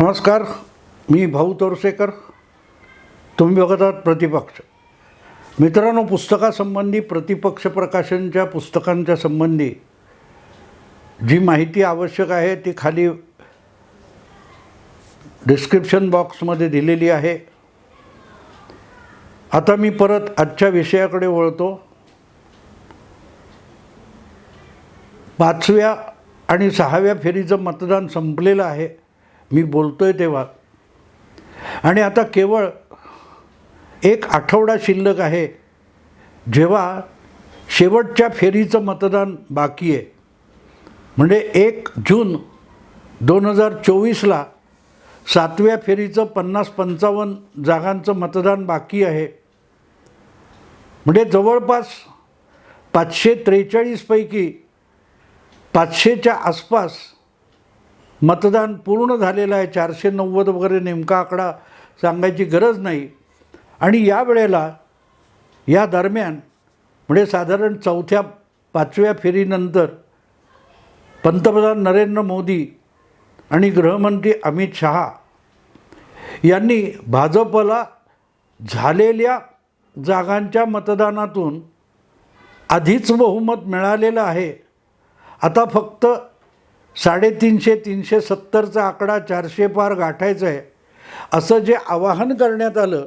नमस्कार मी भाऊ तोरसेकर तुम्ही बघत आहात प्रतिपक्ष. मित्रांनो पुस्तकासंबंधी प्रतिपक्ष प्रकाशनच्या पुस्तकांच्या संबंधी जी माहिती आवश्यक आहे ती खाली डिस्क्रिप्शन बॉक्समध्ये दिलेली आहे. आता मी परत आजच्या विषयाकडे वळतो. पाचव्या आणि सहाव्या फेरीचं मतदान संपलेलं आहे. मी बोलतो आहे तेव्हा. आणि आता केवळ एक आठवडा शिल्लक आहे जेव्हा शेवटच्या फेरीचं मतदान बाकी आहे. म्हणजे एक जून दोन हजार चोवीसला सातव्या फेरीचं पन्नास पंचावन्न जागांचं मतदान बाकी आहे. म्हणजे जवळपास पाचशे त्रेचाळीसपैकी पाचशेच्या आसपास मतदान पूर्ण झालेलं आहे. चारशे नव्वद वगैरे नेमका आकडा सांगायची गरज नाही. आणि या वेळेला या दरम्यान म्हणजे साधारण चौथ्या पाचव्या फेरीनंतर पंतप्रधान नरेंद्र मोदी आणि गृहमंत्री अमित शहा यांनी भाजपला झालेल्या जागांच्या मतदानातून आधीच बहुमत मिळालेलं आहे. आता फक्त साडेतीनशे तीनशे सत्तरचा आकडा चारशे पार गाठायचा आहे. असं जे आवाहन करण्यात आलं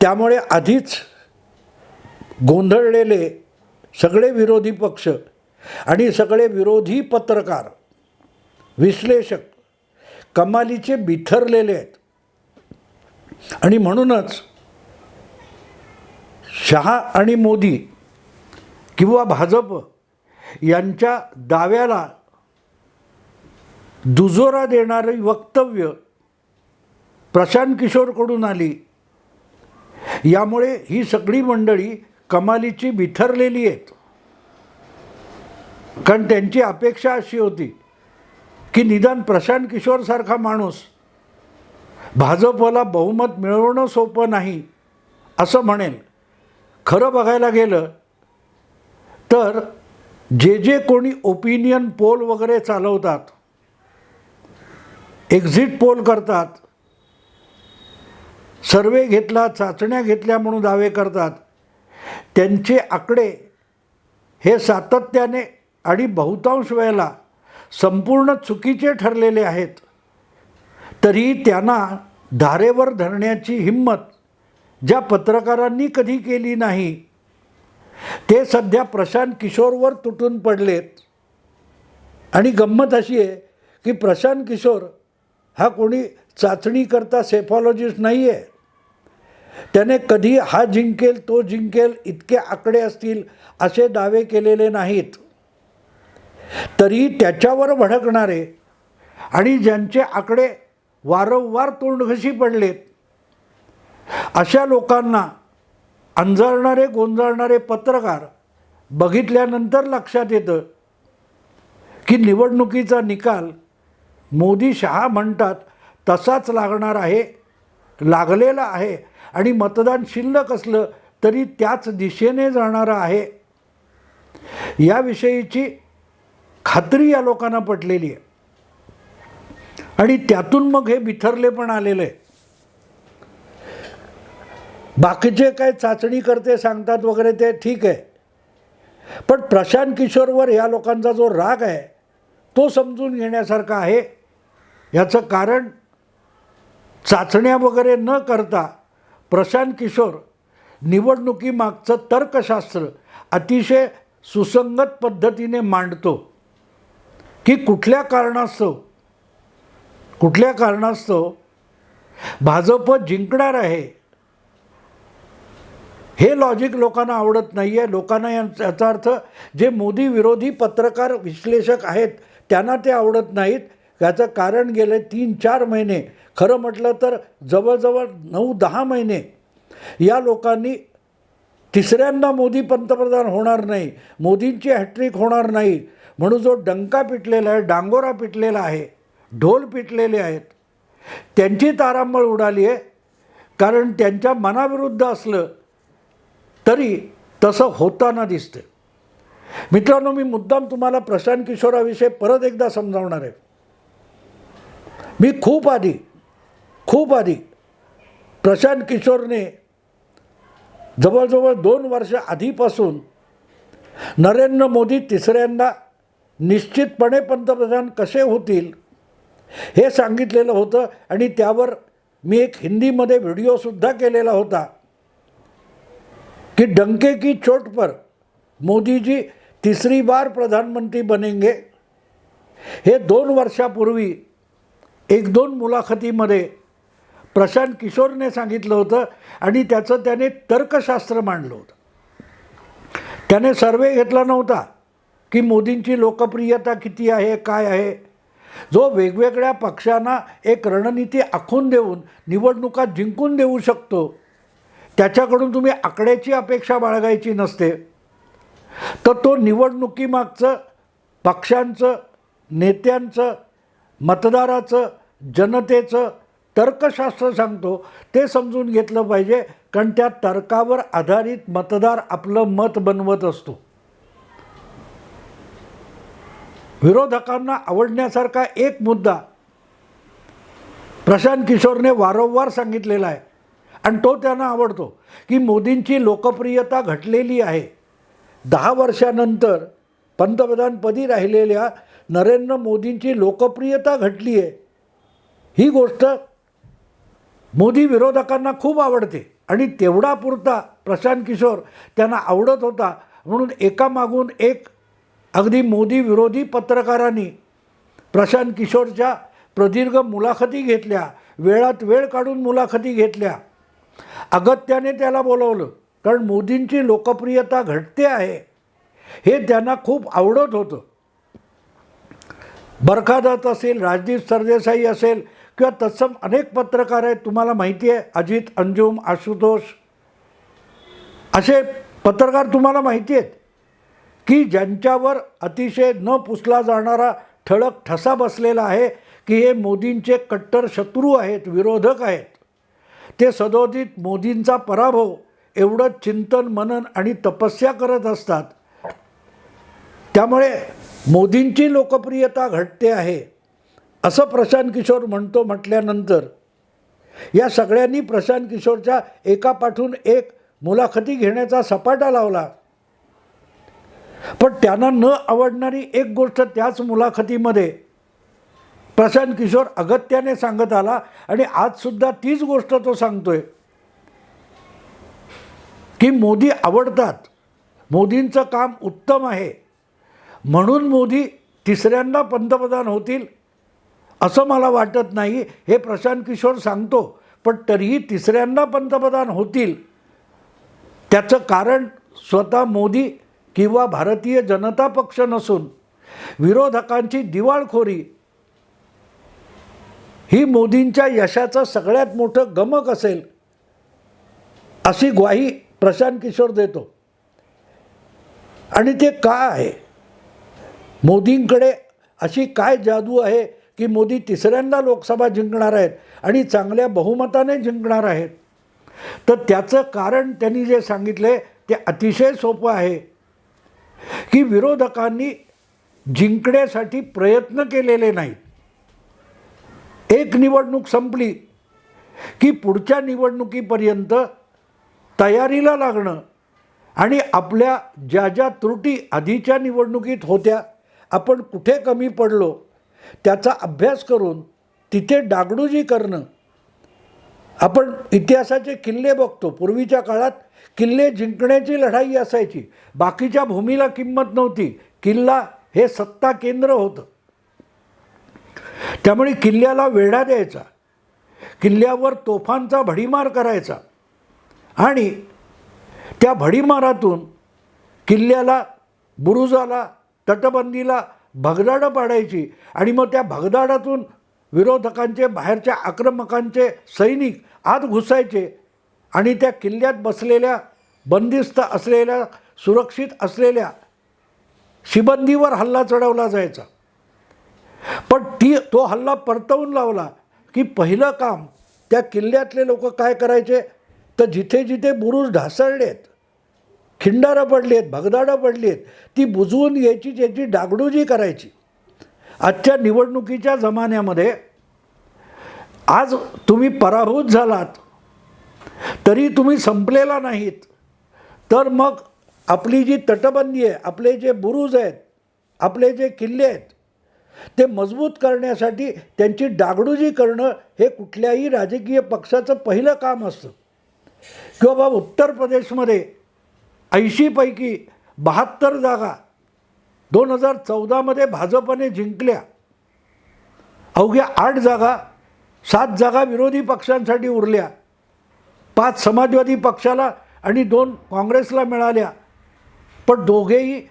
त्यामुळे आधीच गोंधळलेले सगळे विरोधी पक्ष आणि सगळे विरोधी पत्रकार विश्लेषक कमालीचे बिथरलेले आहेत. आणि म्हणूनच शहा आणि मोदी किंवा भाजप यांच्या दाव्याला दुजोरा देणारी वक्तव्य प्रशांत किशोरकडून आली. यामुळे ही सगळी मंडळी कमालीची बिथरलेली आहेत. कारण त्यांची अपेक्षा अशी होती की निदान प्रशांत किशोरसारखा माणूस भाजपला बहुमत मिळवणं सोपं नाही असं म्हणेल. खरं बघायला गेलं तर जे जे कोणी ओपिनियन पोल वगैरे चालवतात एक्झिट पोल करतात सर्वे घेतला चाचण्या घेतल्या म्हणून दावे करतात त्यांचे आकडे हे सातत्याने आणि बहुतांश वेळेला संपूर्ण चुकीचे ठरलेले आहेत. तरी त्यांना धारेवर धरण्याची हिंमत ज्या पत्रकारांनी कधी केली नाही ते सध्या प्रशांत किशोरवर तुटून पडलेत. आणि गंमत अशी आहे की प्रशांत किशोर हा कोणी चाचणीकरता सेफॉलॉजिस्ट नाही आहे त्याने कधी हा जिंकेल तो जिंकेल इतके आकडे असतील असे दावे केलेले नाहीत. तरी त्याच्यावर भडकणारे आणि ज्यांचे आकडे वारंवार तोंडघशी पडलेत अशा लोकांना अंजळणारे गोंजळणारे पत्रकार बघितल्यानंतर लक्षात येतं की निवडणुकीचा निकाल मोदी शहा म्हणतात तसाच लागणार आहे लागलेला आहे आणि मतदान शिल्लक असलं तरी त्याच दिशेने जाणारं आहे. याविषयीची खात्री या लोकांना पटलेली आहे. आणि त्यातून मग हे बिथरले पण आलेलं आहे. बाकीचे काय चाचणी करते सांगतात वगैरे ते ठीक आहे. पण प्रशांत किशोरवर या लोकांचा जो राग आहे तो समजून घेण्यासारखा आहे. याचं कारण चाचण्या वगैरे न करता प्रशांत किशोर निवडणुकीमागचं तर्कशास्त्र अतिशय सुसंगत पद्धतीने मांडतो. की कुठल्या कारणास्तव कुठल्या कारणास्तव भाजप जिंकणार आहे हे लॉजिक लोकांना आवडत नाही आहे लोकांना याचा याचा अर्थ जे मोदी विरोधी पत्रकार विश्लेषक आहेत त्यांना ते आवडत नाहीत. याचं कारण गेले तीन चार महिने. खरं म्हटलं तर जवळजवळ नऊ दहा महिने या लोकांनी तिसऱ्यांदा मोदी पंतप्रधान होणार नाही. मोदींची हॅट्रिक होणार नाही. म्हणून जो डंका पिटलेला आहे डांगोरा पिटलेला आहे ढोल पिटलेले आहेत त्यांची तारांबळ उडाली आहे कारण त्यांच्या मनाविरुद्ध असलं तरी तसं होताना दिसते. मित्रांनो मी मुद्दाम तुम्हाला प्रशांत किशोराविषयी परत एकदा समजावणार आहे. मी खूप आधी खूप आधी प्रशांत किशोरने जवळजवळ दोन वर्ष आधीपासून नरेंद्र मोदी तिसऱ्यांदा निश्चितपणे पंतप्रधान कसे होतील हे सांगितलेलं होतं आणि त्यावर मी एक हिंदीमध्ये व्हिडिओसुद्धा केलेला होता. कि डंके की चोट पर मोदी जी तिसरी बार प्रधानमंत्री बनेंगे। हे दोन वर्षापूर्वी एक दोन मुलाखतीमध्ये प्रशांत किशोरने सांगितलं होतं आणि त्याचं त्याने तर्कशास्त्र मांडलं होतं. त्याने सर्वे घेतला नव्हता की मोदींची लोकप्रियता किती आहे काय आहे. जो वेगवेगळ्या पक्षांना एक रणनीती आखून देऊन निवडणुका जिंकून देऊ शकतो त्याच्याकडून तुम्ही आकड्याची अपेक्षा बाळगायची नसते. तर तो निवडणुकीमागचं पक्षांचं नेत्यांचं मतदाराचं जनतेचं तर्कशास्त्र सांगतो ते समजून घेतलं पाहिजे कारण त्या तर्कावर आधारित मतदार आपलं मत बनवत असतो. विरोधकांना आवडण्यासारखा एक मुद्दा प्रशांत किशोरने वारंवार सांगितलेला आहे. आणि तो त्यांना आवडतो. की मोदींची लोकप्रियता घटलेली आहे. दहा वर्षानंतर पंतप्रधानपदी राहिलेल्या नरेंद्र मोदींची लोकप्रियता घटली आहे ही गोष्ट मोदी विरोधकांना खूप आवडते. आणि तेवढा पुरता प्रशांत किशोर त्यांना आवडत होता. म्हणून एकामागून एक अगदी मोदी विरोधी पत्रकारांनी प्रशांत किशोरच्या प्रदीर्घ मुलाखती घेतल्या. वेळात वेळ काढून मुलाखती घेतल्या. अगत्याने त्याला बोलवलं कारण मोदींची लोकप्रियता घटते आहे. हे त्यांना खूप आवडत होतं. बरखादत असेल राजदीप सरदेसाई असेल किंवा तत्सम अनेक पत्रकार आहेत तुम्हाला माहिती आहे अजित अंजुम आशुतोष. असे पत्रकार तुम्हाला माहिती आहेत की ज्यांच्यावर अतिशय न पुसला जाणारा ठळक ठसा बसलेला आहे की हे मोदींचे कट्टर शत्रू आहेत विरोधक आहेत. ते सदोदित मोदींचा पराभव एवढं चिंतन मनन आणि तपस्या करत असतात. त्यामुळे मोदींची लोकप्रियता घटते आहे. असं प्रशांत किशोर म्हणतो म्हटल्यानंतर या सगळ्यांनी प्रशांत किशोरच्या एकापाठून एक मुलाखती घेण्याचा सपाटा लावला. पण त्यांना न आवडणारी एक गोष्ट त्याच मुलाखतीमध्ये प्रशांत किशोर अगत्याने सांगत आला आणि आजसुद्धा तीच गोष्ट तो सांगतोय. की मोदी आवडतात. मोदींचं काम उत्तम आहे. म्हणून मोदी तिसऱ्यांदा पंतप्रधान होतील असं मला वाटत नाही हे प्रशांत किशोर सांगतो. पण तरीही तिसऱ्यांदा पंतप्रधान होतील त्याचं कारण स्वतः मोदी किंवा भारतीय जनता पक्ष नसून विरोधकांची दिवाळखोरी ही मोदींच्या यशाचं सगळ्यात मोठं गमक असेल अशी ग्वाही प्रशांत किशोर देतो. आणि ते का आहे? मोदींकडे अशी काय जादू आहे की मोदी तिसऱ्यांदा लोकसभा जिंकणार आहेत आणि चांगल्या बहुमताने जिंकणार आहेत? तर त्याचं कारण त्यांनी जे सांगितले ते अतिशय सोपं आहे की विरोधकांनी जिंकण्यासाठी प्रयत्न केलेले नाहीत. एक निवडणूक संपली की पुढच्या निवडणुकीपर्यंत तयारीला लागणं आणि आपल्या ज्या ज्या त्रुटी आधीच्या निवडणुकीत होत्या आपण कुठे कमी पडलो त्याचा अभ्यास करून तिथे डागडुजी करणं. आपण इतिहासाचे किल्ले बघतो पूर्वीच्या काळात किल्ले जिंकण्याची लढाई असायची. बाकीच्या भूमीला किंमत नव्हती. किल्ला हे सत्ता केंद्र होतं. त्यामुळे किल्ल्याला वेढा द्यायचा. किल्ल्यावर तोफांचा भडीमार करायचा. आणि त्या भडीमारातून किल्ल्याला बुरुजाला तटबंदीला भगदाडं पाडायची. आणि मग त्या भगदाडातून विरोधकांचे बाहेरच्या आक्रमकांचे सैनिक आत घुसायचे. आणि त्या किल्ल्यात बसलेल्या बंदिस्त असलेल्या सुरक्षित असलेल्या शिबंदीवर हल्ला चढवला जायचा. पण ती तो हल्ला परतवून लावला की पहिलं काम त्या किल्ल्यातले लोक काय करायचे? तर जिथे जिथे बुरुज ढासळलेत खिंडारं पडली आहेत भगदाडं पडली आहेत ती बुजवून यायची त्याची डागडुजी करायची. आजच्या निवडणुकीच्या जमान्यामध्ये आज तुम्ही पराभूत झालात तरी तुम्ही संपलेला नाहीत. तर मग आपली जी तटबंदी आहे आपले जे बुरुज आहेत आपले जे किल्ले आहेत ते मजबूत करण्यासाठी त्यांची डागडुजी करणं हे कुठल्याही राजकीय पक्षाचं पहिलं काम असतं. किंवा बाबा उत्तर प्रदेशमध्ये ऐंशीपैकी बहात्तर जागा दोन हजार चौदामध्ये भाजपने जिंकल्या. अवघ्या आठ जागा सात जागा विरोधी पक्षांसाठी उरल्या. पाच समाजवादी पक्षाला आणि दोन काँग्रेसला मिळाल्या. पण दोघेही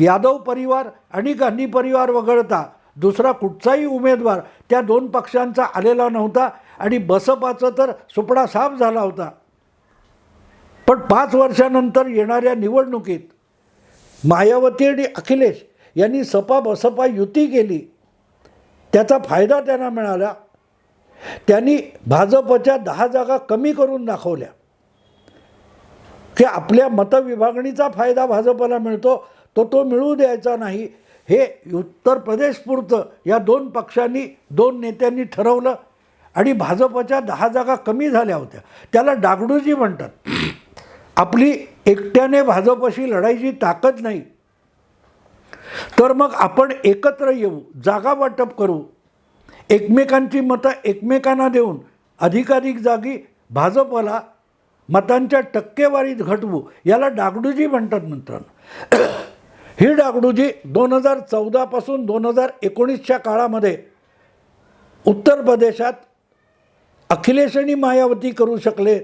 यादव परिवार आणि गांधी परिवार वगळता दुसरा कुठचाही उमेदवार त्या दोन पक्षांचा आलेला नव्हता आणि बसपाचं तर सुपडा साफ झाला होता. पण पाच वर्षानंतर येणाऱ्या निवडणुकीत मायावती आणि अखिलेश यांनी सपा बसपा युती केली. त्याचा फायदा त्यांना मिळाला. त्यांनी भाजपच्या दहा जागा कमी करून दाखवल्या. की आपल्या मतविभागणीचा फायदा भाजपला मिळतो तो तो मिळू द्यायचा नाही. हे उत्तर प्रदेशपुरतं या दोन पक्षांनी दोन नेत्यांनी ठरवलं. आणि भाजपच्या दहा जागा कमी झाल्या होत्या. त्याला डागडूजी म्हणतात. आपली एकट्याने भाजपशी लढायची ताकद नाही. तर मग आपण एकत्र येऊ जागा वाटप करू. एकमेकांची मतं एकमेकांना देऊन अधिकाधिक जागी भाजपला मतांच्या टक्केवारीत घटवू. याला डागडूजी म्हणतात मित्रांनो. ही डागडुजी दोन हजार चौदापासून दोन हजार एकोणीसच्या काळामध्ये उत्तर प्रदेशात अखिलेश आणि मायावती करू शकले.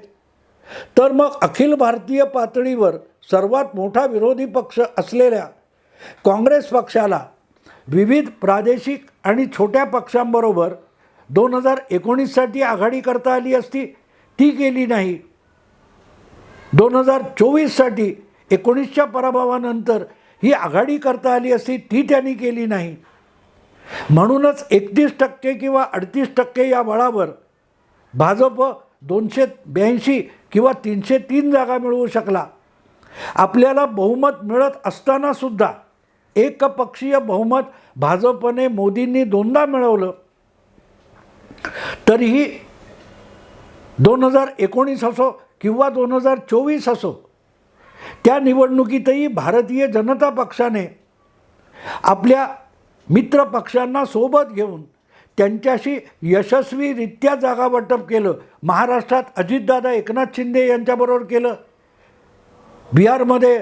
तर मग अखिल भारतीय पातळीवर सर्वात मोठा विरोधी पक्ष असलेल्या काँग्रेस पक्षाला विविध प्रादेशिक आणि छोट्या पक्षांबरोबर दोन हजार एकोणीससाठी आघाडी करता आली असती ती गेली नाही. दोन हजार चोवीससाठी एकोणीसच्या पराभवानंतर ही आघाडी करता आली असती ती त्यांनी केली नाही. म्हणूनच एकतीस टक्के किंवा अडतीस टक्के या बळावर भाजप दोनशे ब्याऐंशी किंवा तीनशे तीन जागा मिळवू शकला. आपल्याला बहुमत मिळत असतानासुद्धा एकपक्षीय बहुमत भाजपने मोदींनी दोनदा मिळवलं. तरीही दोन हजार एकोणीस असो किंवा दोन हजार चोवीस असो त्या निवडणुकीतही भारतीय जनता पक्षाने आपल्या मित्र पक्षांना सोबत घेऊन त्यांच्याशी यशस्वीरित्या जागा वाटप केलं. महाराष्ट्रात अजितदादा एकनाथ शिंदे यांच्याबरोबर केलं. बिहारमध्ये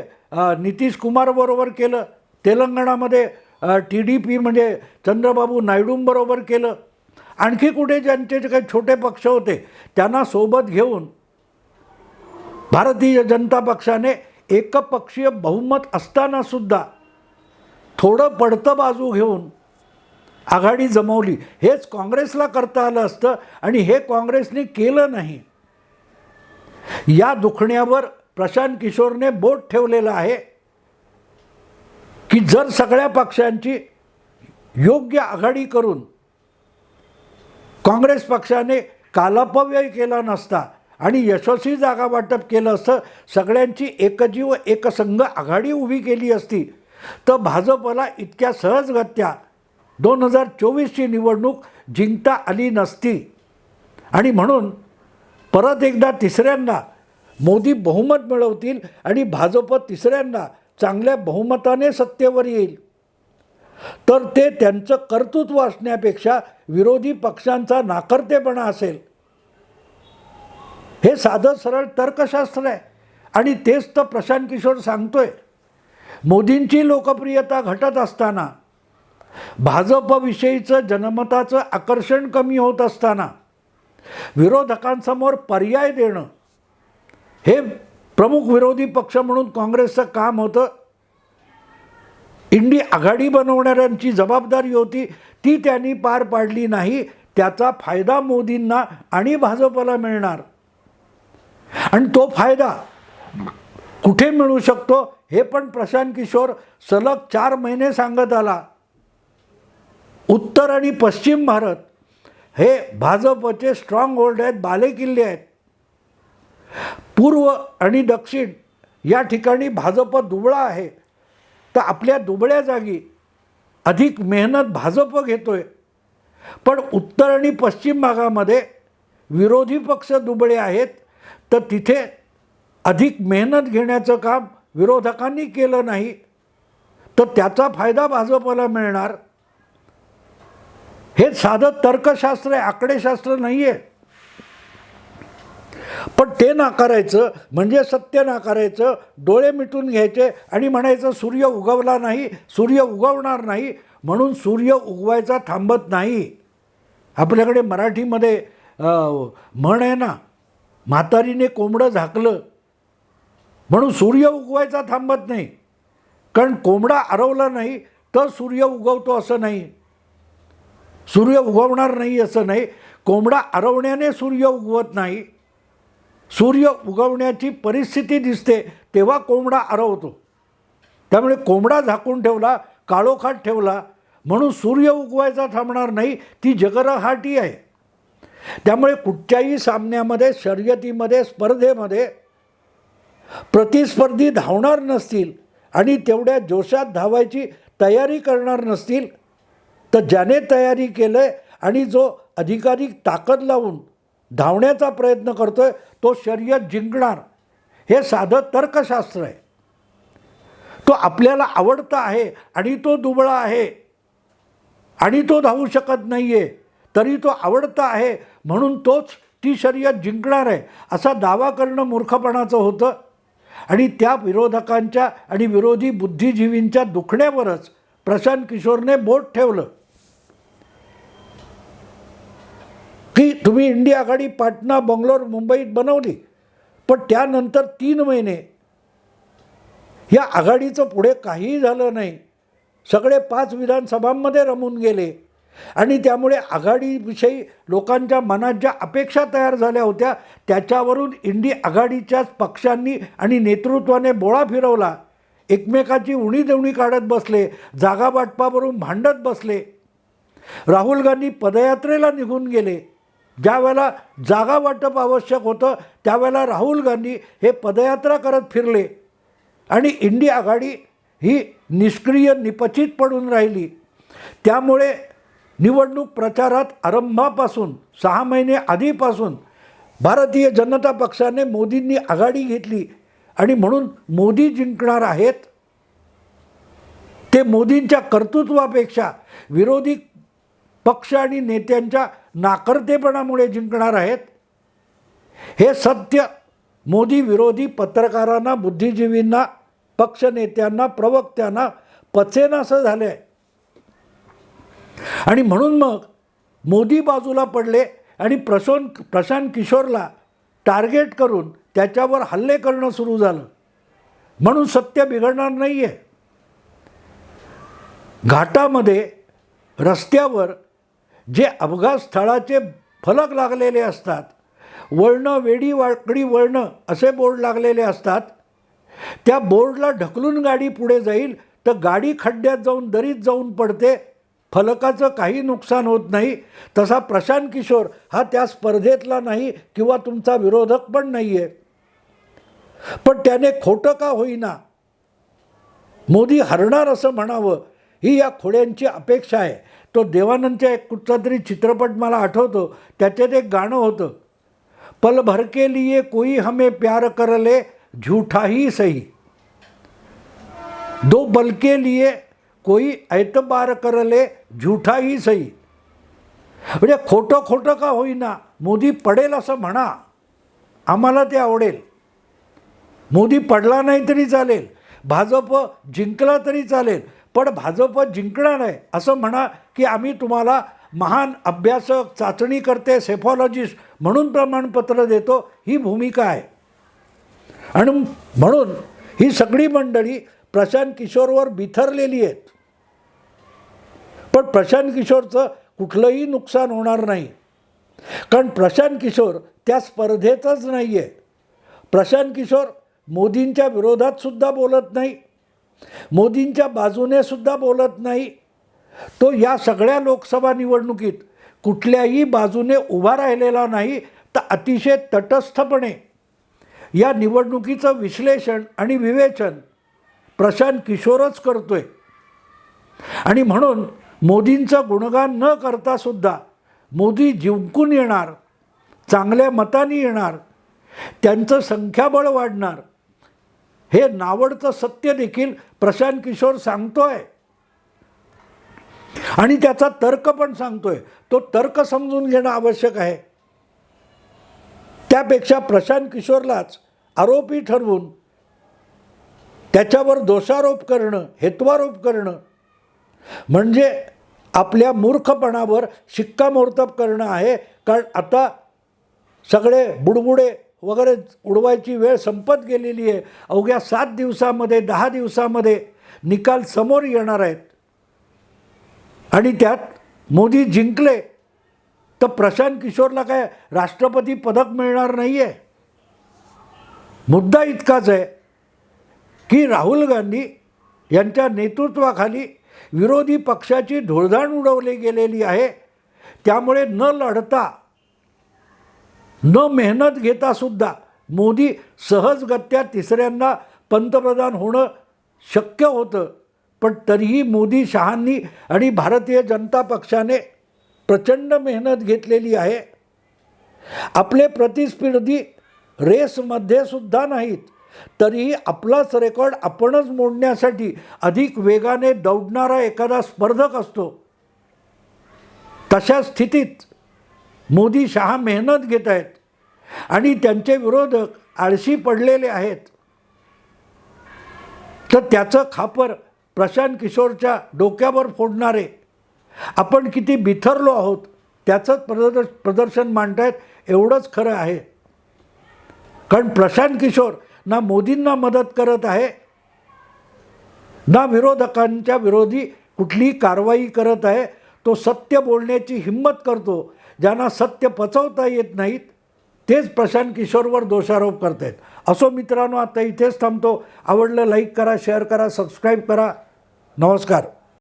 नितीश कुमारबरोबर केलं. तेलंगणामध्ये टी डी पी म्हणजे चंद्रबाबू नायडूंबरोबर केलं. आणखी कुठे ज्यांचे जे काही छोटे पक्ष होते त्यांना सोबत घेऊन भारतीय जनता पक्षाने एकपक्षीय बहुमत असतानासुद्धा थोडं पडतं बाजू घेऊन आघाडी जमवली. हेच काँग्रेसला करता आलं असतं आणि हे काँग्रेसने केलं नाही. या दुखण्यावर प्रशांत किशोरने बोट ठेवलेलं आहे की जर सगळ्या पक्षांची योग्य आघाडी करून काँग्रेस पक्षाने कालापव्यय केला नसता आणि यशस्वी जागा वाटप केलं असतं सगळ्यांची एकजीव एकसंघ आघाडी उभी केली असती. तर भाजपला इतक्या सहजगत्या दोन हजार चोवीसची निवडणूक जिंकता आली नसती. आणि म्हणून परत एकदा तिसऱ्यांदा मोदी बहुमत मिळवतील आणि भाजप तिसऱ्यांदा चांगल्या बहुमताने सत्तेवर येईल. तर ते त्यांचं कर्तृत्व असण्यापेक्षा विरोधी पक्षांचा नाकर्तेपणा असेल. हे साधं सरळ तर्कशास्त्र आहे. आणि तेच तर प्रशांत किशोर सांगतोय. मोदींची लोकप्रियता घटत असताना भाजपविषयीचं जनमताचं आकर्षण कमी होत असताना विरोधकांसमोर पर्याय देणं हे प्रमुख विरोधी पक्ष म्हणून काँग्रेसचं काम होतं. इंडी आघाडी बनवणाऱ्यांची जबाबदारी होती ती त्यांनी पार पाडली नाही त्याचा फायदा मोदींना आणि भाजपला मिळणार. आणि तो फायदा कुठे मिळू शकतो हे पण प्रशांत किशोर सलग चार महिने सांगत आला. उत्तर आणि पश्चिम भारत हे भाजपचे स्ट्रॉंग होल्ड आहेत बालेकिल्ले आहेत. पूर्व आणि दक्षिण या ठिकाणी भाजप दुबळा आहे. तर आपल्या दुबळ्या जागी अधिक मेहनत भाजप घेतोय. पण उत्तर आणि पश्चिम भागामध्ये विरोधी पक्ष दुबळे आहेत. तर तिथे अधिक मेहनत घेण्याचं काम विरोधकांनी केलं नाही. तर त्याचा फायदा भाजपला मिळणार. हे साधं तर्कशास्त्र आहे आकडेशास्त्र नाही आहे पण ते नाकारायचं म्हणजे सत्य नाकारायचं डोळे मिटून घ्यायचे आणि म्हणायचं सूर्य उगवला नाही सूर्य उगवणार नाही म्हणून सूर्य उगवायचा थांबत नाही. आपल्याकडे मराठीमध्ये म्हण आहे ना म्हातारीने कोंबडं झाकलं. म्हणून सूर्य उगवायचा थांबत नाही. कारण कोंबडा आरवला नाही तर सूर्य उगवतो असं नाही. सूर्य उगवणार नाही असं नाही. कोंबडा आरवण्याने सूर्य उगवत नाही. सूर्य उगवण्याची परिस्थिती दिसते तेव्हा कोंबडा आरवतो त्यामुळे कोंबडा झाकून ठेवला काळोखात ठेवला म्हणून सूर्य उगवायचा थांबणार नाही ती जगरहाटी आहे. त्यामुळे कुठच्याही सामन्यामध्ये शर्यतीमध्ये स्पर्धेमध्ये प्रतिस्पर्धी धावणार नसतील आणि तेवढ्या जोशात धावायची तयारी करणार नसतील तर ज्याने तयारी केलं आहे आणि जो अधिकाधिक ताकद लावून धावण्याचा प्रयत्न करतो आहे तो शर्यत जिंकणार. हे साधं तर्कशास्त्र आहे. तो आपल्याला आवडता आहे आणि तो दुबळा आहे आणि तो धावू शकत नाही आहे तरी तो आवडता आहे. म्हणून तोच ती शर्यत जिंकणार आहे. असा दावा करणं मूर्खपणाचं होतं. आणि त्या विरोधकांच्या आणि विरोधी बुद्धिजीवींच्या दुखण्यावरच प्रशांत किशोरने बोट ठेवलं. की तुम्ही इंडिया आघाडी पाटणा बंगलोर मुंबईत बनवली. पण त्यानंतर तीन महिने या आघाडीचं पुढे काहीही झालं नाही. सगळे पाच विधानसभांमध्ये रमून गेले. आणि त्यामुळे आघाडीविषयी लोकांच्या मनात ज्या अपेक्षा तयार झाल्या होत्या त्याच्यावरून इंडी आघाडीच्याच पक्षांनी आणि नेतृत्वाने बोळा फिरवला. एकमेकाची उणीदेवणी काढत बसले जागा वाटपावरून भांडत बसले. राहुल गांधी पदयात्रेला निघून गेले. ज्या वेळेला जागा वाटप आवश्यक होतं त्यावेळेला राहुल गांधी हे पदयात्रा करत फिरले. आणि इंडी आघाडी ही निष्क्रिय निपचित पडून राहिली. त्यामुळे निवडणूक प्रचारात आरंभापासून सहा महिने आधीपासून भारतीय जनता पक्षाने मोदींनी आघाडी घेतली आणि म्हणून मोदी जिंकणार आहेत ते मोदींच्या कर्तृत्वापेक्षा विरोधी पक्ष आणि नेत्यांच्या नाकर्तेपणामुळे जिंकणार आहेत. हे सत्य मोदी विरोधी पत्रकारांना बुद्धिजीवींना पक्षनेत्यांना प्रवक्त्यांना पचेनासं झालं आहे आणि म्हणून मग मोदी बाजूला पडले आणि प्रशोन प्रशांत किशोरला टार्गेट करून त्याच्यावर हल्ले करणं सुरू झालं. म्हणून सत्य बिघडणार नाही आहे घाटामध्ये रस्त्यावर जे अपघात स्थळाचे फलक लागलेले असतात वळणं वेडी वाकडी वळणं असे बोर्ड लागलेले असतात त्या बोर्डला ढकलून गाडी पुढे जाईल तर गाडी खड्ड्यात जाऊन दरीत जाऊन पडते फलकाचं काही नुकसान होत नाही. तसा प्रशांत किशोर हा त्या स्पर्धेतला नाही किंवा तुमचा विरोधक पण नाही आहे पण त्याने खोटं का होईना? मोदी हरणार असं म्हणावं ही या खोड्यांची अपेक्षा आहे. तो देवानंदच्या एक कुठचा तरी चित्रपट मला आठवतो त्याच्यात एक गाणं होतं पल भर के लिए कोई हमें प्यार करले झूठा ही सही. दो बल के लिए कोई ऐतबार कर ले झूठा ही सही. म्हणजे खोटं खोटं का होईना? मोदी पडेल असं म्हणा. आम्हाला ते आवडेल. मोदी पडला नाही तरी चालेल. भाजप जिंकला तरी चालेल. पण भाजप जिंकणार आहे असं म्हणा की आम्ही तुम्हाला महान अभ्यासक चाचणी करते सेफॉलॉजिस्ट म्हणून प्रमाणपत्र देतो ही भूमिका आहे. आणि म्हणून ही सगळी मंडळी प्रशांत किशोरवर बिथरलेली आहेत. पण प्रशांत किशोरचं कुठलंही नुकसान होणार नाही. कारण प्रशांत किशोर त्या स्पर्धेतच नाही आहे प्रशांत किशोर मोदींच्या विरोधात सुद्धा बोलत नाही. मोदींच्या बाजूने सुद्धा बोलत नाही. तो या सगळ्या लोकसभा निवडणुकीत कुठल्याही बाजूने उभा राहिलेला नाही तर अतिशय तटस्थपणे या निवडणुकीचं विश्लेषण आणि विवेचन प्रशांत किशोरच करतोय. आणि म्हणून मोदींचं गुणगान न करता सुद्धा मोदी जिंकून येणार चांगल्या मताने येणार त्यांचं संख्याबळ वाढणार हे नावडचं सत्य देखील प्रशांत किशोर सांगतोय. आणि त्याचा तर्क पण सांगतोय. तो तर्क समजून घेणं आवश्यक आहे. त्यापेक्षा प्रशांत किशोरलाच आरोपी ठरवून त्याच्यावर दोषारोप करणं हेत्वारोप करणं म्हणजे आपल्या मूर्खपणावर शिक्कामोर्तब करणं आहे. कारण आता सगळे बुडबुडे वगैरे उडवायची वेळ संपत गेलेली आहे. अवघ्या सात दिवसामध्ये दहा दिवसामध्ये निकाल समोर येणार आहेत. आणि त्यात मोदी जिंकले तर प्रशांत किशोरला काय राष्ट्रपती पदक मिळणार नाही आहे मुद्दा इतकाच आहे की राहुल गांधी यांच्या नेतृत्वाखाली विरोधी पक्षाची धुळधाण उडवली गेलेली आहे. त्यामुळे न लढता न मेहनत घेता सुद्धा मोदी सहजगत्या तिसऱ्यांदा पंतप्रधान होणं शक्य होतं. पण तरीही मोदी शहांनी आणि भारतीय जनता पक्षाने प्रचंड मेहनत घेतलेली आहे. आपले प्रतिस्पर्धी रेसमध्ये सुद्धा नाहीत. तरीही आपलाच रेकॉर्ड आपणच मोडण्यासाठी अधिक वेगाने दौडणारा एखादा स्पर्धक असतो. तशा स्थितीत मोदी शहा मेहनत घेत आहेत आणि त्यांचे विरोधक आळशी पडलेले आहेत. तर त्याचं खापर प्रशांत किशोरच्या डोक्यावर फोडणारे आपण किती बिथरलो आहोत त्याचंच प्रदर्श प्रदर्शन मांडतायत एवढंच खरं आहे. कारण प्रशांत किशोर ना मोदींना मदत करत आहे ना विरोधकांच्या विरोधी कुठलीही कारवाई करत आहे तो सत्य बोलण्याची हिंमत करतो. ज्यांना सत्य पचवता येत नाहीत तेच प्रशांत किशोरवर दोषारोप करत आहेत असो मित्रांनो आता इथेच थांबतो. आवडलं लाईक करा शेअर करा सबस्क्राईब करा. नमस्कार.